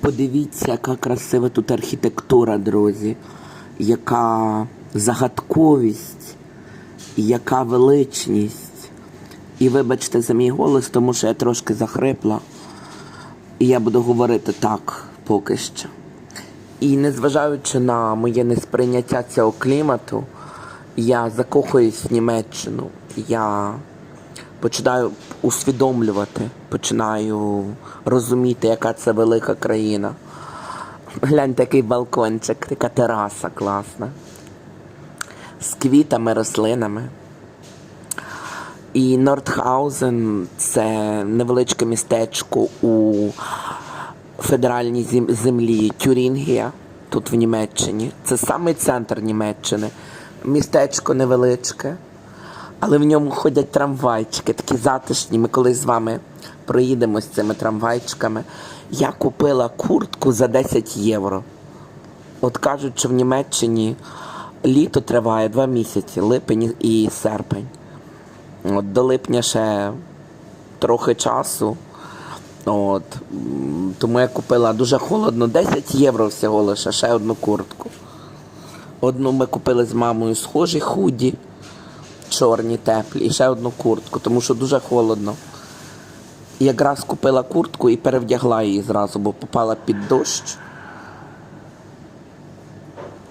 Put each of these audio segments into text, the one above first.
Подивіться, яка красива тут архітектура, друзі, яка загадковість, яка величність. І вибачте за мій голос, тому що я трошки захрипла. І я буду говорити так поки що. І незважаючи на моє несприйняття цього клімату, я закохуюсь в Німеччину. Я починаю усвідомлювати, починаю розуміти, яка це велика країна. Гляньте, який балкончик, така тераса класна. З квітами, рослинами. І Нордхаузен це невеличке містечко у федеральній землі Тюрінгія, тут в Німеччині. Це самий центр Німеччини. Містечко невеличке, але в ньому ходять трамвайчики, такі затишні. Ми колись з вами проїдемо з цими трамвайчиками. Я купила куртку за 10 євро. От кажуть, що в Німеччині літо триває два місяці, липень і серпень. От до липня ще трохи часу. От, тому я купила дуже холодно, 10 євро всього лише, ще одну куртку. Одну ми купили з мамою схожі худі, чорні, теплі, і ще одну куртку, тому що дуже холодно. Якраз купила куртку і перевдягла її зразу, бо попала під дощ.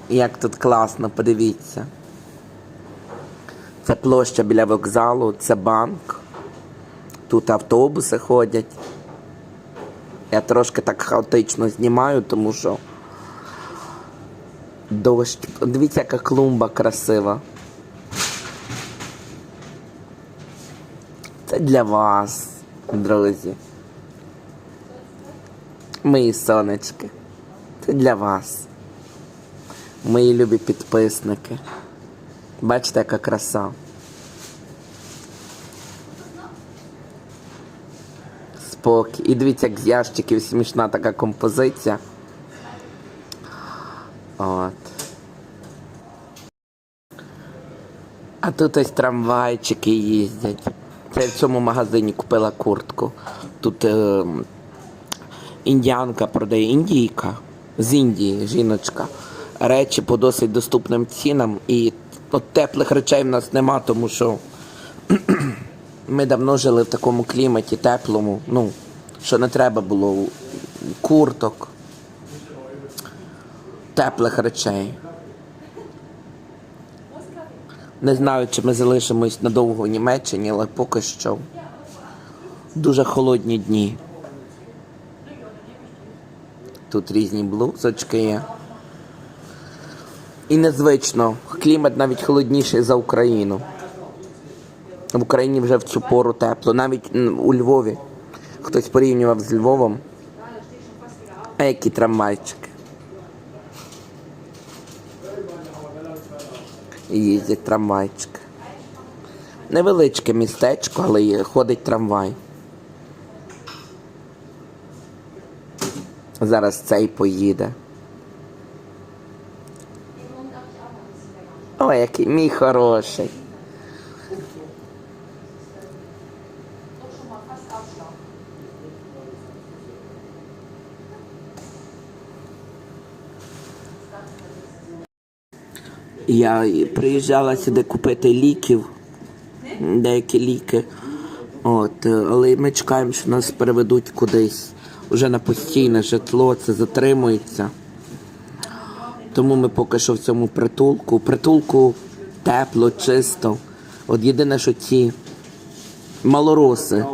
Як тут класно, подивіться. Це площа біля вокзалу, це банк. Тут автобуси ходять. Я трошки так хаотично знімаю, тому що дощ. Дивіться, яка клумба красива. Для вас, друзі. Мої сонечки. Це для вас. Мої любі підписники. Бачите, яка краса. Спокій. І дивіться, як з ящиків смішна така композиція. От. А тут ось трамвайчики їздять. Це я в цьому магазині купила куртку. Тут е, індіанка продає індійка з Індії, жіночка. Речі по досить доступним цінам. І от, теплих речей в нас нема, тому що ми давно жили в такому кліматі теплому, ну, що не треба було курток, теплих речей. Не знаю, чи ми залишимось надовго в Німеччині, але поки що дуже холодні дні. Тут різні блузочки є. І незвично, клімат навіть холодніший за Україну. В Україні вже в цю пору тепло. Навіть у Львові хтось порівнював з Львовом. А які трамвайчики. Їздять трамвайчики. Невеличке містечко, але ходить трамвай. Зараз цей поїде. Ой, який мій хороший. Я приїжджала сюди купити ліків, деякі ліки. От, е, але ми чекаємо, що нас переведуть кудись вже на постійне житло, це затримується. Тому ми поки що в цьому притулку. Притулку тепло, чисто. От єдине, що ці малороси,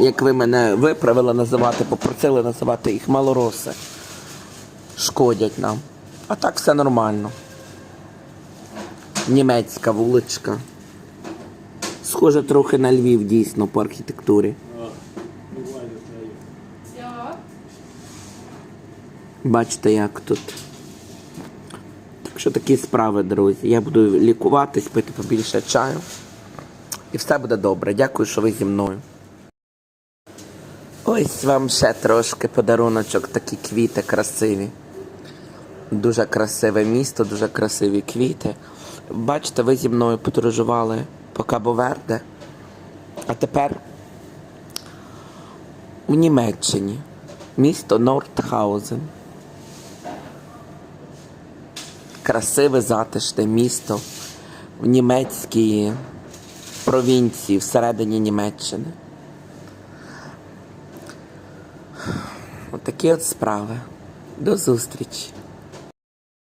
як ви мене виправили називати, попросили називати їх малороси, шкодять нам. А так все нормально. Німецька вуличка. Схоже трохи на Львів дійсно по архітектурі. Бачите, як тут. Так що такі справи, друзі. Я буду лікуватись, пити побільше чаю. І все буде добре. Дякую, що ви зі мною. Ось вам ще трошки подаруночок, такі квіти красиві. Дуже красиве місто, дуже красиві квіти. Бачите, ви зі мною подорожували по Кабо-Верде, а тепер у Німеччині. Місто Нордхаузен. Красиве затишне місто в німецькій провінції всередині Німеччини. Отакі от справи. До зустрічі!